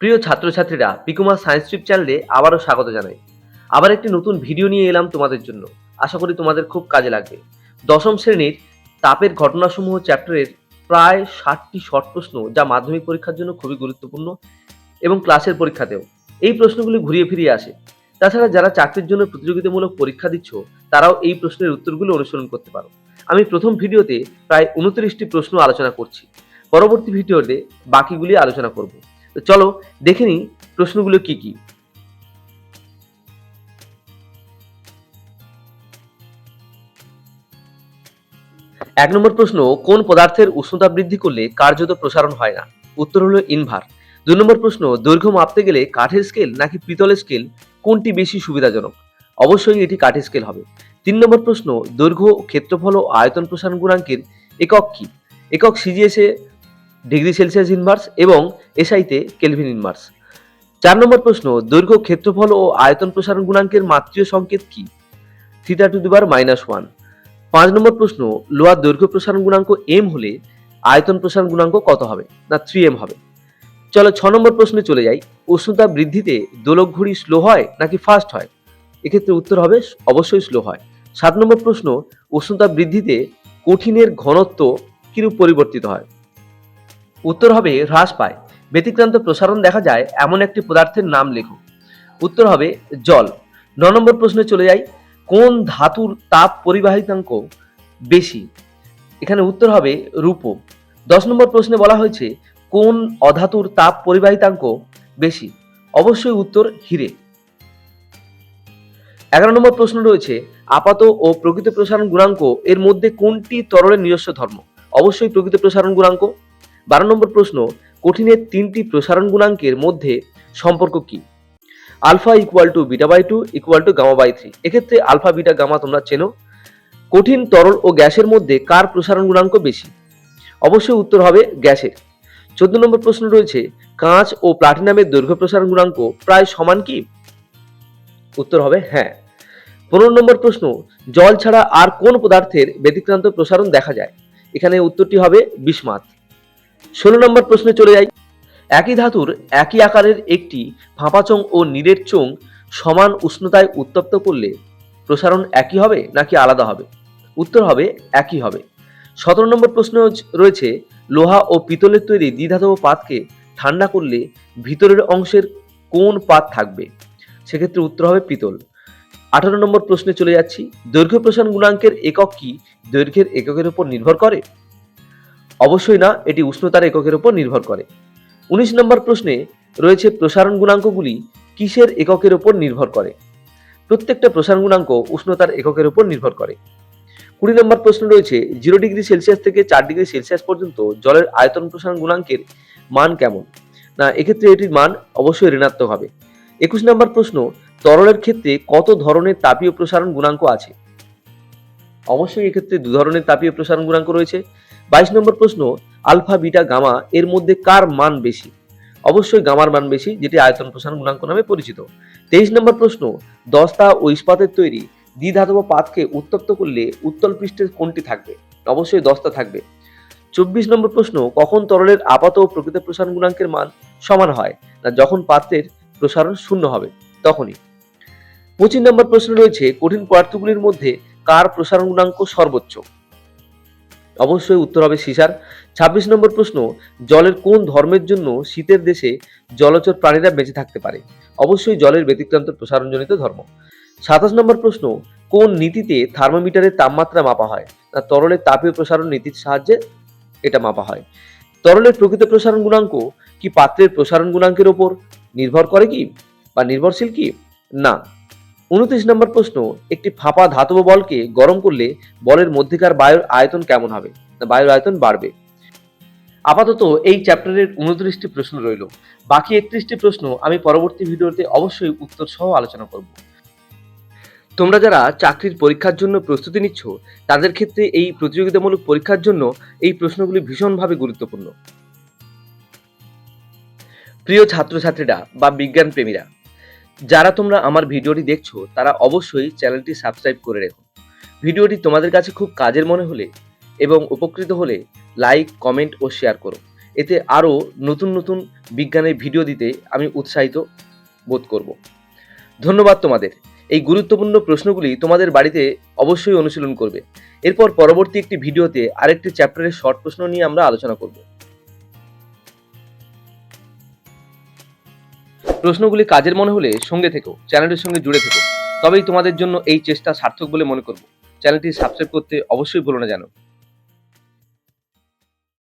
প্রিয় ছাত্রছাত্রীরা, পিকুমা science trip চ্যানেলে আবারও স্বাগত জানাই। আবার একটি নতুন ভিডিও নিয়ে এলাম তোমাদের জন্য। আশা করি তোমাদের খুব কাজে লাগবে। দশম শ্রেণির তাপের ঘটনাসমূহ চ্যাপ্টারের প্রায় ষাটটি শর্ট প্রশ্ন যা মাধ্যমিক পরীক্ষার জন্য খুবই গুরুত্বপূর্ণ এবং ক্লাসের পরীক্ষাতেও। এই প্রশ্নগুলি ঘুরিয়ে ফিরিয়ে আসে। তাছাড়া যারা চাকরির জন্য প্রতিযোগিতামূলক পরীক্ষা দিচ্ছ, তারাও এই প্রশ্নের উত্তরগুলো অনুসরণ করতে পারো। আমি প্রথম ভিডিওতে প্রায় উনত্রিশটি প্রশ্ন আলোচনা করছি। পরবর্তী ভিডিওতে বাকিগুলি আলোচনা করব। তো চলো, দেখে নিই প্রশ্নগুলো কি কি। এক নম্বর প্রশ্ন, কোন পদার্থের উষ্ণতা বৃদ্ধি করলে কার্যত প্রসারণ হয় না? উত্তর হলো ইনভার দুই নম্বর প্রশ্ন, দৈর্ঘ্য মাপতে গেলে কাঠের স্কেল নাকি পিতলের স্কেল কোনটি বেশি সুবিধাজনক? অবশ্যই এটি কাঠের স্কেল হবে। তিন নম্বর প্রশ্ন, দৈর্ঘ্য, ক্ষেত্রফল ও আয়তন প্রসারণ গুণাঙ্কের একক কি? একক সিজিএসে ডিগ্রি সেলসিয়াস ইনভার্স এবং এসআইতে কেলভিন ইনভার্স চার নম্বর প্রশ্ন, দৈর্ঘ্য, ক্ষেত্রফল ও আয়তন প্রসারণ গুণাঙ্কের মাত্রীয় সংকেত কি? Theta to the bar minus one. পাঁচ নম্বর প্রশ্ন, লোয়ার দৈর্ঘ্য প্রসারণ গুণাঙ্ক এম হলে আয়তন প্রসারণ গুণাঙ্ক কত হবে? না, থ্রি এম হবে। চলো ছ নম্বর প্রশ্নে চলে যাই। উষ্ণতা বৃদ্ধিতে দোলক ঘড়ি স্লো হয় নাকি ফাস্ট হয়? এক্ষেত্রে উত্তর হবে, অবশ্যই স্লো হয়। সাত নম্বর প্রশ্ন, উষ্ণতা বৃদ্ধিতে কঠিনের ঘনত্ব কিরূপ পরিবর্তিত হয়? উত্তর হবে হ্রাস পায়। ব্যতিক্রান্ত প্রসারণ দেখা যায়, এমন একটি পদার্থের নাম লেখো। উত্তর হবে জল। ন নম্বর প্রশ্নে চলে যাই। কোন ধাতুর তাপ পরিবাহিতাঙ্ক বেশি? এখানে উত্তর হবে রূপো। দশ নম্বর প্রশ্নে বলা হয়েছে, কোন অধাতুর তাপ পরিবাহিতাঙ্ক বেশি? অবশ্যই উত্তর হিরে। এগারো নম্বর প্রশ্ন রয়েছে, আপাত ও প্রকৃত প্রসারণ গুণাঙ্ক এর মধ্যে কোনটি তরলের নিজস্ব ধর্ম? অবশ্যই প্রকৃত প্রসারণ গুণাঙ্ক। বারো নম্বর প্রশ্ন, কঠিনের তিনটি প্রসারণ গুণাঙ্কের মধ্যে সম্পর্ক কি? Alpha equal to beta by two equal to gamma by three এক্ষেত্রে আলফা বিটা গামা তোমরা চেনো। কঠিন তরল ও গ্যাসের মধ্যে কার প্রসারণ গুণাঙ্ক বেশি? অবশ্যই উত্তর হবে গ্যাসের। চোদ্দ নম্বর প্রশ্ন রয়েছে, কাঁচ ও প্লাটিনামের দৈর্ঘ্য প্রসারণ গুণাঙ্ক প্রায় সমান কি? উত্তর হবে হ্যাঁ। পনেরো নম্বর প্রশ্ন, জল ছাড়া আর কোন পদার্থের ব্যতিক্রান্ত প্রসারণ দেখা যায়? এখানে উত্তরটি হবে বিস্মাত ষোলো নম্বর প্রশ্নে চলে যাই। একই ধাতুর একই আকারের একটি ফাঁপা চোঙ ও নীরের চোঙ সমান উষ্ণতায় উত্তপ্ত করলে প্রসারণ একই হবে নাকি আলাদা হবে? উত্তর হবে একই হবে। সতেরো নম্বর প্রশ্ন রয়েছে, লোহা ও পিতলের তৈরি দ্বিধাতব পাতকে ঠান্ডা করলে ভিতরের অংশের কোন পাত থাকবে? সেক্ষেত্রে উত্তর হবে পিতল। আঠারো নম্বর প্রশ্নে চলে যাচ্ছি, দৈর্ঘ্য প্রসারণ গুণাঙ্কের একক কি? দৈর্ঘ্যের এককের উপর নির্ভর করে। অবশ্যই না, এটি উষ্ণতার এককের উপর নির্ভর করে। উনিশ নম্বর প্রশ্নে রয়েছে প্রসারণ গুণাঙ্কগুলি কিসের এককের উপর নির্ভর করে? প্রত্যেকটা প্রসারণ গুণাঙ্ক উষ্ণতার এককের উপর নির্ভর করে। কুড়ি নম্বর প্রশ্ন রয়েছে, জিরো ডিগ্রি সেলসিয়াস থেকে চার ডিগ্রি সেলসিয়াস পর্যন্ত জলের আয়তন প্রসারণ গুণাঙ্কের মান কেমন? না, এক্ষেত্রে এটির মান অবশ্যই ঋণাত্মক হবে। একুশ নম্বর প্রশ্ন, তরলের ক্ষেত্রে কত ধরনের তাপীয় প্রসারণ গুণাঙ্ক আছে? অবশ্যই এক্ষেত্রে দু ধরনের তাপীয় প্রসারণ গুণাঙ্ক রয়েছে। বাইশ নম্বর প্রশ্ন, আলফা, বিটা, গামা এর মধ্যে কার মান বেশি? অবশ্যই গামার মান বেশি, যেটি আয়তন প্রসারণ গুণাঙ্ক নামে পরিচিত। তেইশ নম্বর প্রশ্ন, দস্তা ও ইস্পাতের তৈরি দ্বিধাতব পাতকে উত্তপ্ত করলে উত্তল পৃষ্ঠের কোনটি থাকবে। অবশ্যই দস্তা থাকবে। চব্বিশ নম্বর প্রশ্ন, কখন তরলের আপাত ও প্রকৃত প্রসারণ গুণাঙ্কের মান সমান হয়? না, যখন পাত্রের প্রসারণ শূন্য হবে, তখনই। পঁচিশ নম্বর প্রশ্ন রয়েছে, কঠিন পদার্থগুলির মধ্যে কার প্রসারণ গুণাঙ্ক সর্বোচ্চ? অবশ্যই উত্তর হবে সিসার। ছাব্বিশ নম্বর প্রশ্ন, জলের কোন ধর্মের জন্য শীতের দেশে জলচর প্রাণীরা বেঁচে থাকতে পারে? অবশ্যই জলের ব্যতিক্রান্ত প্রসারণজনিত ধর্ম। সাতাশ নম্বর প্রশ্ন, কোন নীতিতে থার্মোমিটারের তাপমাত্রা মাপা হয়? না তরলের তাপীয় প্রসারণ নীতির সাহায্যে এটা মাপা হয়। তরলের প্রকৃত প্রসারণ গুণাঙ্ক কি পাত্রের প্রসারণ গুণাঙ্কের ওপর নির্ভর করে কি? বা নির্ভরশীল কি? না। উনত্রিশ নম্বর প্রশ্ন, একটি ফাঁপা ধাতব বলকে গরম করলে বলের মধ্যেকার বায়ুর আয়তন কেমন হবে? বায়ুর আয়তন বাড়বে। আপাতত এই চ্যাপ্টারের উনত্রিশটি প্রশ্ন রইল। বাকি একত্রিশটি প্রশ্ন আমি পরবর্তী ভিডিওতে অবশ্যই উত্তর সহ আলোচনা করব। তোমরা যারা চাকরির পরীক্ষার জন্য প্রস্তুতি নিচ্ছ, তাদের ক্ষেত্রে এই প্রতিযোগিতামূলক পরীক্ষার জন্য এই প্রশ্নগুলি ভীষণভাবে গুরুত্বপূর্ণ। প্রিয় ছাত্রছাত্রীরা বা বিজ্ঞান প্রেমীরা যারা তোমরা আমার ভিডিওটি দেখছ, তারা অবশ্যই চ্যানেলটি সাবস্ক্রাইব করে রেখো। ভিডিওটি তোমাদের কাছে খুব কাজের মনে হলে এবং উপকৃত হলে লাইক, কমেন্ট ও শেয়ার করো। এতে আরও নতুন নতুন বিজ্ঞানের ভিডিও দিতে আমি উৎসাহিত বোধ করব। ধন্যবাদ তোমাদের। এই গুরুত্বপূর্ণ প্রশ্নগুলি তোমাদের বাড়িতে অবশ্যই অনুশীলন করবে। এরপর পরবর্তী একটি ভিডিওতে আরেকটি চ্যাপ্টারের শর্ট প্রশ্ন নিয়ে আমরা আলোচনা করব। প্রশ্নগুলি কাজের মনে হলে সঙ্গে থেকো, চ্যানেলের সঙ্গে জুড়ে থেকো। তবেই তোমাদের জন্য এই চেষ্টা সার্থক বলে মনে করব। চ্যানেলটি সাবস্ক্রাইব করতে অবশ্যই ভুলো না জানো